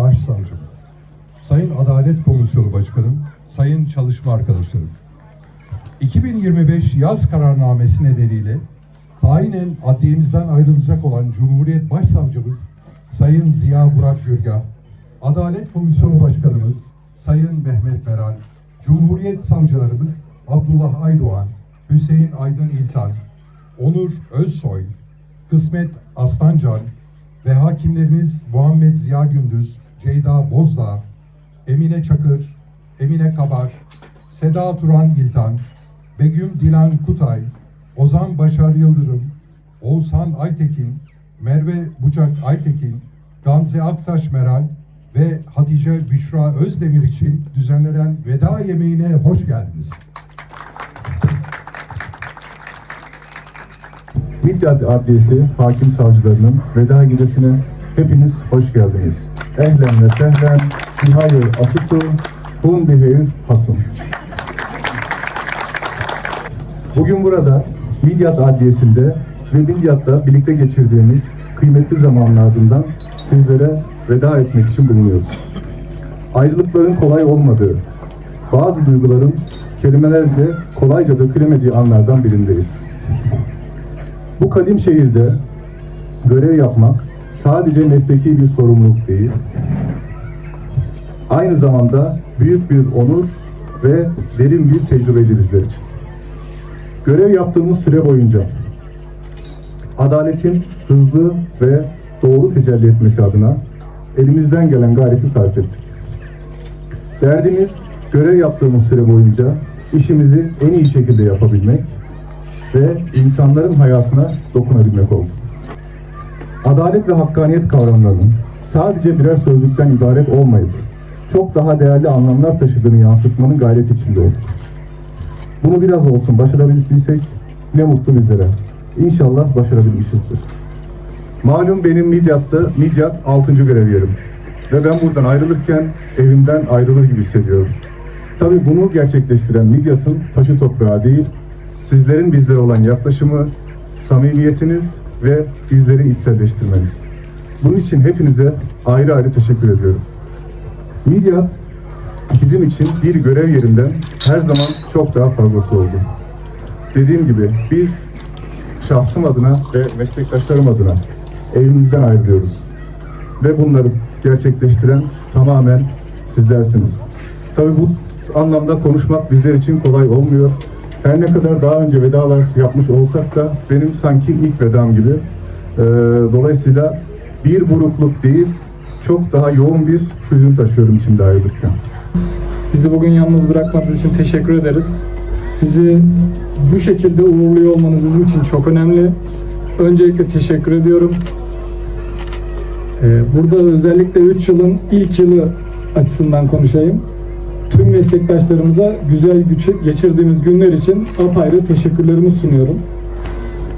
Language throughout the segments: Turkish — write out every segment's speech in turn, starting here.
Başsavcım, Sayın Adalet Komisyonu Başkanım, Sayın çalışma arkadaşlarım. 2025 yaz kararnamesi nedeniyle tayinen adliyemizden ayrılacak olan Cumhuriyet Başsavcımız Sayın Ziya Burak Gürgah, Adalet Komisyonu Başkanımız Sayın Mehmet Meral, Cumhuriyet Savcılarımız Abdullah Aydoğan, Hüseyin Aydın İltan, Onur Özsoy, Kısmet Aslancan ve hakimlerimiz Muhammed Ziya Gündüz, Ceyda Bozdağ, Emine Çakır, Emine Kabar, Seda Turan İltan, Begüm Dilan Kutay, Ozan Başar Yıldırım, Oğuzhan Aytekin, Merve Bucak Aytekin, Gamze Aktaş Meral ve Hatice Büşra Özdemir için düzenlenen veda yemeğine hoş geldiniz. Midyat Adliyesi hakim savcılarının veda gecesine hepiniz hoş geldiniz. Ehlen ve sehlen, bihayır asutu, hum bihayır hatun. Bugün burada Midyat Adliyesi'nde ve Midyat'ta birlikte geçirdiğimiz kıymetli zamanlardan sizlere veda etmek için bulunuyoruz. Ayrılıkların kolay olmadığı, bazı duyguların kelimelerce kolayca dökülemediği anlardan birindeyiz. Bu kadim şehirde görev yapmak sadece mesleki bir sorumluluk değil, aynı zamanda büyük bir onur ve derin bir tecrübeydi bizler için. Görev yaptığımız süre boyunca adaletin hızlı ve doğru tecelli etmesi adına elimizden gelen gayreti sarf ettik. Derdimiz görev yaptığımız süre boyunca işimizi en iyi şekilde yapabilmek ve insanların hayatına dokunabilmek oldu. Adalet ve hakkaniyet kavramlarının sadece birer sözlükten ibaret olmayıp çok daha değerli anlamlar taşıdığını yansıtmanın gayreti içinde olduk. Bunu biraz olsun başarabildiysek ne mutlu bizlere. İnşallah başarabilmişizdir. Malum benim Midyat'ta, Midyat 6. görev yerim. Ve ben buradan ayrılırken evimden ayrılır gibi hissediyorum. Tabii bunu gerçekleştiren Midyat'ın taşı toprağı değil, sizlerin bizlere olan yaklaşımı, samimiyetiniz ve bizleri içselleştirmeniz. Bunun için hepinize ayrı ayrı teşekkür ediyorum. Midyat bizim için bir görev yerinden her zaman çok daha fazlası oldu. Dediğim gibi biz şahsım adına ve meslektaşlarım adına evimizden ayrılıyoruz. Ve bunları gerçekleştiren tamamen sizlersiniz. Tabii bu anlamda konuşmak bizler için kolay olmuyor. Her ne kadar daha önce vedalar yapmış olsak da benim sanki ilk vedam gibi. Ee, dolayısıyla bir burukluk değil, çok daha yoğun bir hüzün taşıyorum içimde ayrılırken. Bizi bugün yalnız bırakmadığınız için teşekkür ederiz. Bizi bu şekilde uğurluyor olmanız bizim için çok önemli. Öncelikle teşekkür ediyorum. Ee, Burada özellikle 3 yılın ilk yılı açısından konuşayım. Tüm meslektaşlarımıza güzel geçirdiğimiz günler için apayrı teşekkürlerimi sunuyorum.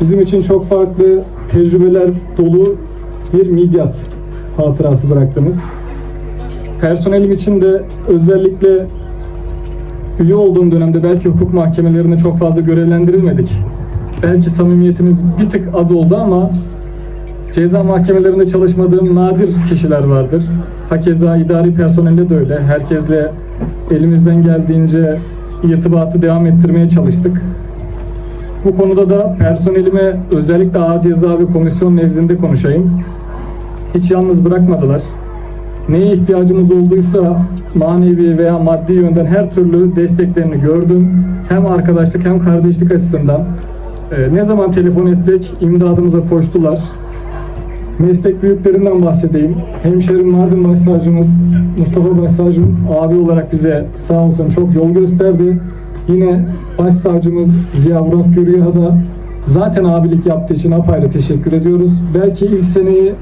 Bizim için çok farklı tecrübeler dolu bir midyat hatırası bıraktınız. Personelim için de özellikle üye olduğum dönemde belki hukuk mahkemelerine çok fazla görevlendirilmedik. Belki samimiyetimiz bir tık az oldu ama ceza mahkemelerinde çalışmadığım nadir kişiler vardır. Hakeza idari personelde de öyle. Herkesle elimizden geldiğince irtibatı devam ettirmeye çalıştık. Bu konuda da personelime özellikle ağır ceza ve komisyon nezdinde konuşayım. Hiç yalnız bırakmadılar neye ihtiyacımız olduysa manevi veya maddi yönden her türlü desteklerini gördüm. Hem arkadaşlık hem kardeşlik açısından. Ee, ne zaman telefon etsek imdadımıza koştular. Meslek büyüklerinden bahsedeyim. Hemşerim Mardin Başsavcımız Mustafa Başsavcım abi olarak bize sağ olsun çok yol gösterdi. Yine Başsavcımız Ziya Burak Gürüyah'a da zaten abilik yaptığı için apayrı teşekkür ediyoruz. Belki ilk seneyi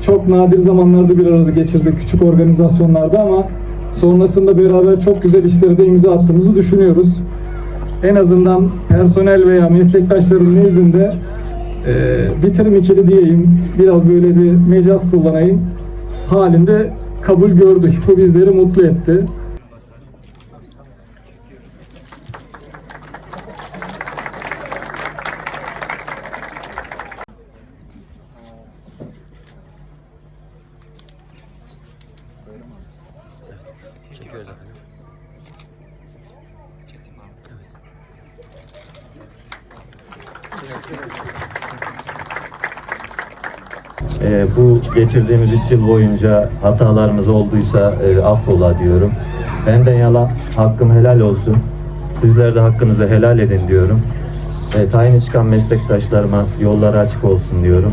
çok nadir zamanlarda bir arada geçirdik küçük organizasyonlarda ama sonrasında beraber çok güzel işlere de imza attığımızı düşünüyoruz. En azından personel veya meslektaşların nezdinde e, bitirim ikili diyeyim, biraz böyle bir mecaz kullanayım halinde kabul gördük. Bu bizleri mutlu etti. Çekiyoruz efendim. Ee, bu geçirdiğimiz 3 yıl boyunca hatalarımız olduysa e, affola diyorum. Benden yalan hakkım helal olsun. Sizler de hakkınızı helal edin diyorum. E, tayini çıkan meslektaşlarıma yolları açık olsun diyorum.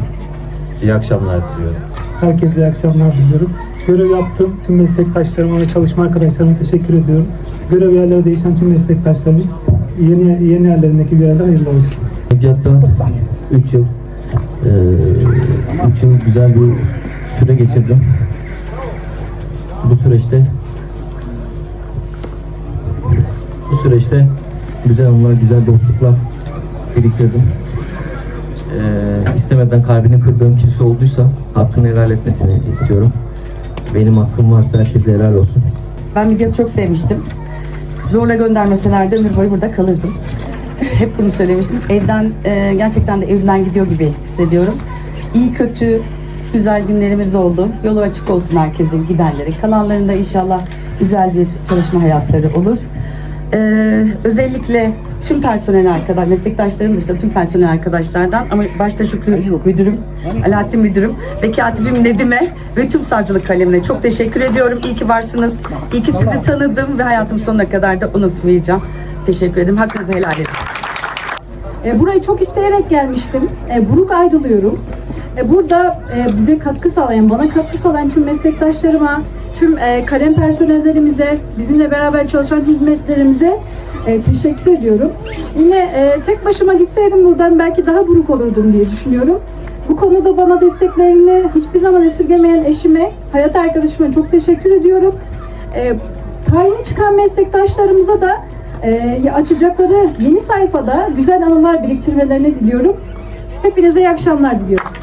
İyi akşamlar diliyorum. Herkese iyi akşamlar diliyorum. Görev yaptım. Tüm meslektaşlarıma ve çalışma arkadaşlarıma teşekkür ediyorum. Görev yerleri değişen tüm meslektaşlarım yeni, yeni yerlerindeki görevler hayırlı olsun. Medyatta 3 yıl 3 yıl güzel bir süre geçirdim. Bu süreçte bu süreçte güzel anılar, güzel dostluklar biriktirdim. Ee, istemeden kalbini kırdığım kimse olduysa hakkını helal etmesini istiyorum. Benim hakkım varsa herkese helal olsun. Ben Midyat'ı çok sevmiştim. Zorla göndermeseler de ömür boyu burada kalırdım. Hep bunu söylemiştim. Evden e, gerçekten de evden gidiyor gibi hissediyorum. İyi kötü güzel günlerimiz oldu. Yolu açık olsun herkesin gidenleri. Kalanlarında inşallah güzel bir çalışma hayatları olur. Ee, özellikle tüm personel arkadaş, meslektaşlarım dışında tüm personel arkadaşlardan ama başta Şükrü müdürüm, Alaaddin müdürüm ve katibim Nedim'e ve tüm savcılık kalemine çok teşekkür ediyorum. İyi ki varsınız. İyi ki sizi tanıdım ve hayatım sonuna kadar da unutmayacağım. Teşekkür ederim. Hakkınızı helal edin. E, Burayı çok isteyerek gelmiştim. E, Buruk ayrılıyorum. E, Burada e, bize katkı sağlayan, bana katkı sağlayan tüm meslektaşlarıma, tüm e, kalem personellerimize, bizimle beraber çalışan hizmetlerimize teşekkür ediyorum. Yine tek başıma gitseydim buradan belki daha buruk olurdum diye düşünüyorum. Bu konuda bana desteklerini hiçbir zaman esirgemeyen eşime, hayat arkadaşıma çok teşekkür ediyorum. E, tayini çıkan meslektaşlarımıza da e, açacakları yeni sayfada güzel anılar biriktirmelerini diliyorum. Hepinize iyi akşamlar diliyorum.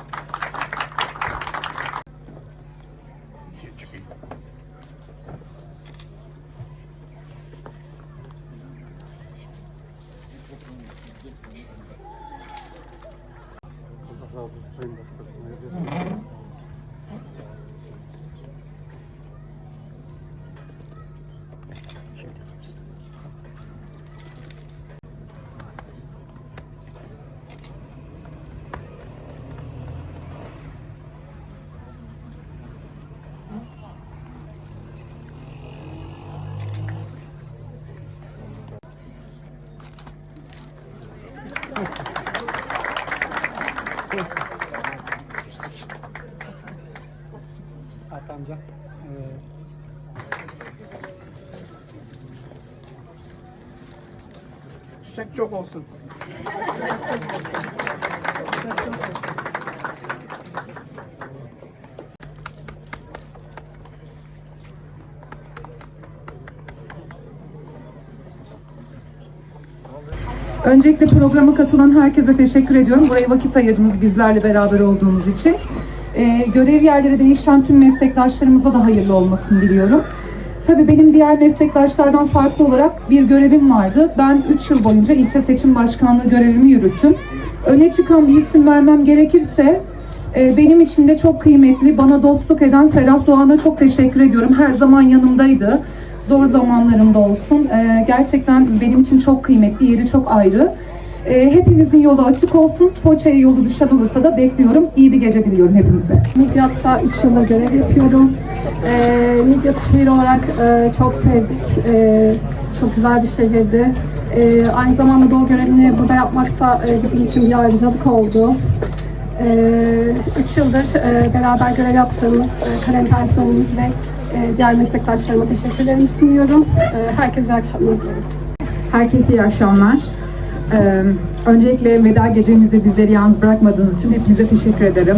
çok olsun. Öncelikle programa katılan herkese teşekkür ediyorum. Buraya vakit ayırdınız bizlerle beraber olduğunuz için. Ee, görev yerleri değişen tüm meslektaşlarımıza da hayırlı olmasını diliyorum. Tabii benim diğer meslektaşlardan farklı olarak bir görevim vardı. Ben 3 yıl boyunca ilçe seçim başkanlığı görevimi yürüttüm. Öne çıkan bir isim vermem gerekirse e, benim için de çok kıymetli, bana dostluk eden Ferah Doğan'a çok teşekkür ediyorum. Her zaman yanımdaydı. Zor zamanlarımda olsun. E, gerçekten benim için çok kıymetli, yeri çok ayrı. E, hepimizin yolu açık olsun. Foça'ya yolu düşen olursa da bekliyorum. İyi bir gece diliyorum hepimize. Midyat'ta 3 yılda görev yapıyorum. Ee, Midyat'ı şehir olarak e, çok sevdik. Ee, çok güzel bir şehirdi. Ee, aynı zamanda doğu görevini burada yapmak da e, bizim için bir ayrıcalık oldu. 3 yıldır e, beraber görev yaptığımız e, kalem personelimiz ve e, diğer meslektaşlarıma teşekkürlerimi sunuyorum. E, herkese iyi akşamlar diliyorum. Herkese iyi akşamlar. Ee, öncelikle veda gecemizde bizleri yalnız bırakmadığınız için hepinize teşekkür ederim.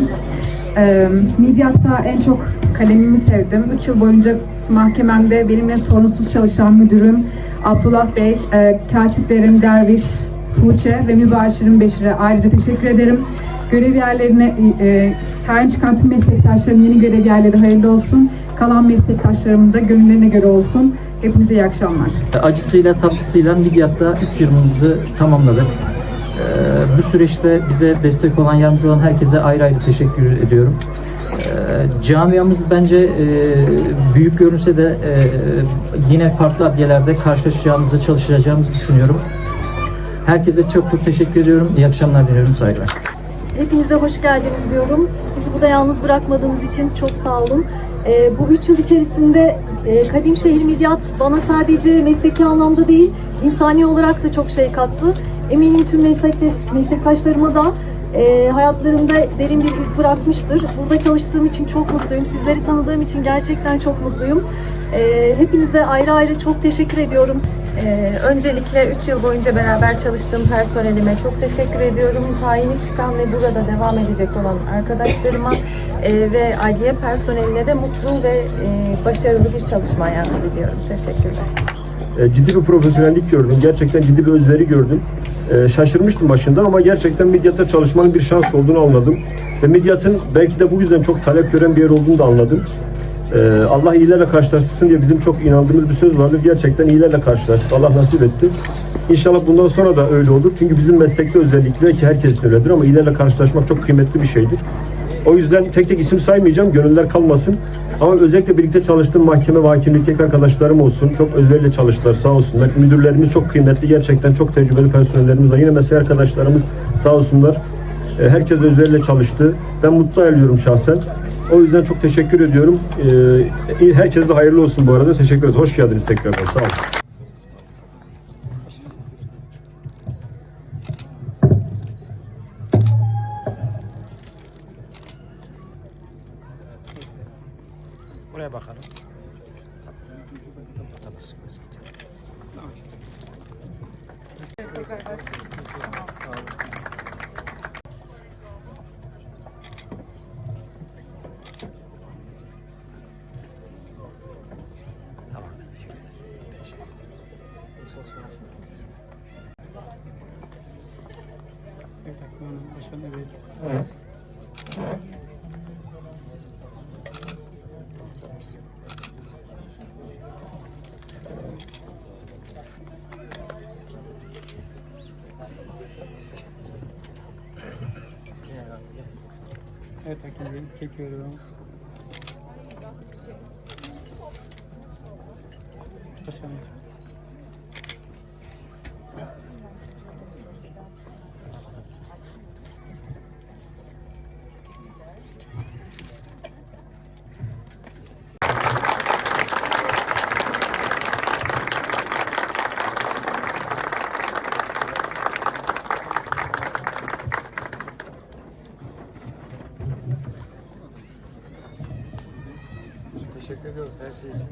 Ee, Midyat'ta en çok kalemimi sevdim. 3 yıl boyunca mahkememde benimle sorunsuz çalışan müdürüm Abdullah Bey, e, katiplerim Derviş, Tuğçe ve mübaşirim Beşir'e ayrıca teşekkür ederim. Görev yerlerine e, tayin çıkan tüm meslektaşlarım yeni görev yerleri hayırlı olsun. Kalan meslektaşlarımın da gönüllerine göre olsun. Hepinize iyi akşamlar. Acısıyla tatlısıyla Midyat'ta 3 yılımızı tamamladık. Ee, bu süreçte bize destek olan, yardımcı olan herkese ayrı ayrı teşekkür ediyorum. Ee, camiamız bence e, büyük görünse de e, yine farklı adliyelerde karşılaşacağımızı, çalışacağımızı düşünüyorum. Herkese çok çok teşekkür ediyorum. İyi akşamlar diliyorum. Saygılar. Hepinize hoş geldiniz diyorum. Bizi burada yalnız bırakmadığınız için çok sağ olun. Ee, bu üç yıl içerisinde e, Kadim Midyat bana sadece mesleki anlamda değil, insani olarak da çok şey kattı. Eminim tüm meslektaş, meslektaşlarıma da e, hayatlarında derin bir iz bırakmıştır. Burada çalıştığım için çok mutluyum. Sizleri tanıdığım için gerçekten çok mutluyum. E, hepinize ayrı ayrı çok teşekkür ediyorum. Ee, öncelikle 3 yıl boyunca beraber çalıştığım personelime çok teşekkür ediyorum. Tayini çıkan ve burada devam edecek olan arkadaşlarıma e, ve adliye personeline de mutlu ve e, başarılı bir çalışma hayatı diliyorum. Teşekkürler. E, ciddi bir profesyonellik gördüm. Gerçekten ciddi bir özveri gördüm. E, şaşırmıştım başında ama gerçekten Midyat'ta çalışmanın bir şans olduğunu anladım. Ve Midyat'ın belki de bu yüzden çok talep gören bir yer olduğunu da anladım. E, Allah iyilerle karşılaştırsın diye bizim çok inandığımız bir söz vardır. Gerçekten iyilerle karşılaştık. Allah nasip etti. İnşallah bundan sonra da öyle olur. Çünkü bizim meslekte özellikle ki herkes öyledir ama iyilerle karşılaşmak çok kıymetli bir şeydir. O yüzden tek tek isim saymayacağım, gönüller kalmasın. Ama özellikle birlikte çalıştığım mahkeme ve hakimlikteki arkadaşlarım olsun. Çok özveriyle çalıştılar sağ olsunlar. Müdürlerimiz çok kıymetli, gerçekten çok tecrübeli personellerimiz var. Yine mesai arkadaşlarımız sağ olsunlar. E, Herkes özveriyle çalıştı. Ben mutlu ayrılıyorum şahsen. O yüzden çok teşekkür ediyorum. E, Herkese hayırlı olsun bu arada. Teşekkür ederiz. Hoş geldiniz tekrardan. Sağ olun. Buraya bakalım. Evet Hakim Bey, çekiyorum. Başarılı. Teşekkür ediyoruz her şey için.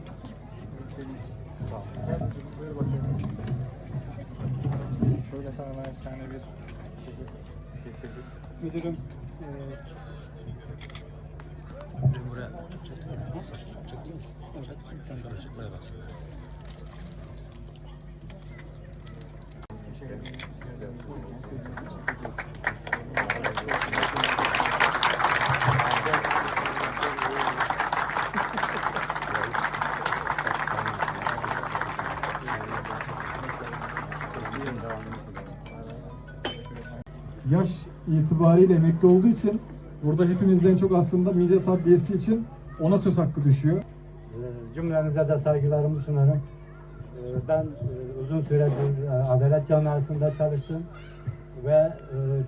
Ülkenin için. Sağ olun. Buyur bakalım. Şöyle sana naçizane bir şey getirdik. Müdürüm, e, Buraya çektin mi? Çektin mi? Çek. Şöyle çek. Buraya baksana. Teşekkür ederim. Yaş itibariyle emekli olduğu için burada hepimizden çok aslında Midyat Adliyesi için ona söz hakkı düşüyor. cümlenize de saygılarımı sunarım. Ee, Ben e, uzun süredir e, adalet camiasında çalıştım ve e,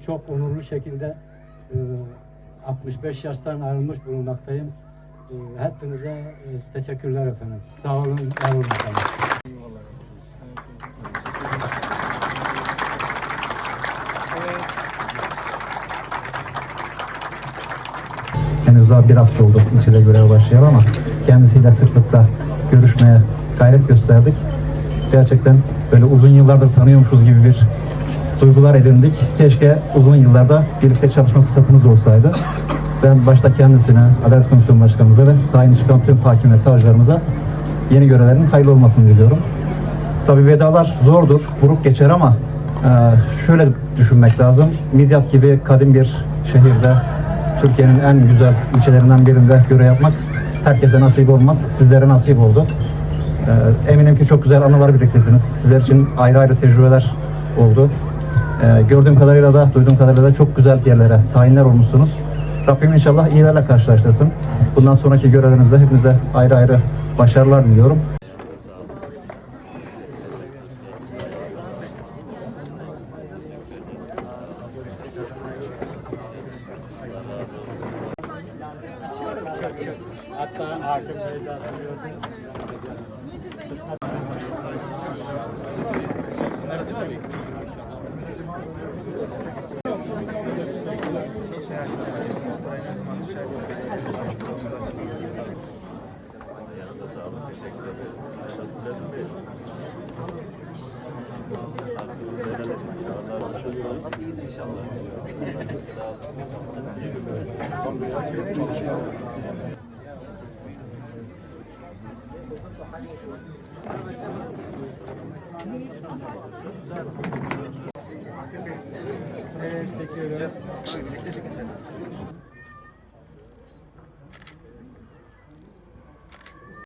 çok onurlu şekilde e, 65 yaştan ayrılmış bulunmaktayım. Hepinize teşekkürler efendim. Sağ olun, var olun efendim. Henüz daha bir hafta oldu ilçede göreve başlayalı ama kendisiyle sıklıkla görüşmeye gayret gösterdik. Gerçekten böyle uzun yıllardır tanıyormuşuz gibi bir duygular edindik. Keşke uzun yıllarda birlikte çalışma fırsatımız olsaydı. Ben başta kendisine, Adalet Komisyonu Başkanımıza ve tayini çıkan tüm hakim ve savcılarımıza yeni görevlerinin hayırlı olmasını diliyorum. Tabii vedalar zordur, buruk geçer ama şöyle düşünmek lazım. Midyat gibi kadim bir şehirde, Türkiye'nin en güzel ilçelerinden birinde görev yapmak herkese nasip olmaz. Sizlere nasip oldu. E, eminim ki çok güzel anılar biriktirdiniz. Sizler için ayrı ayrı tecrübeler oldu. E, gördüğüm kadarıyla da, duyduğum kadarıyla da çok güzel yerlere tayinler olmuşsunuz. Rabbim inşallah iyilerle karşılaştırsın. Bundan sonraki görevlerinizde hepinize ayrı ayrı başarılar diliyorum. Evet çekiyoruz.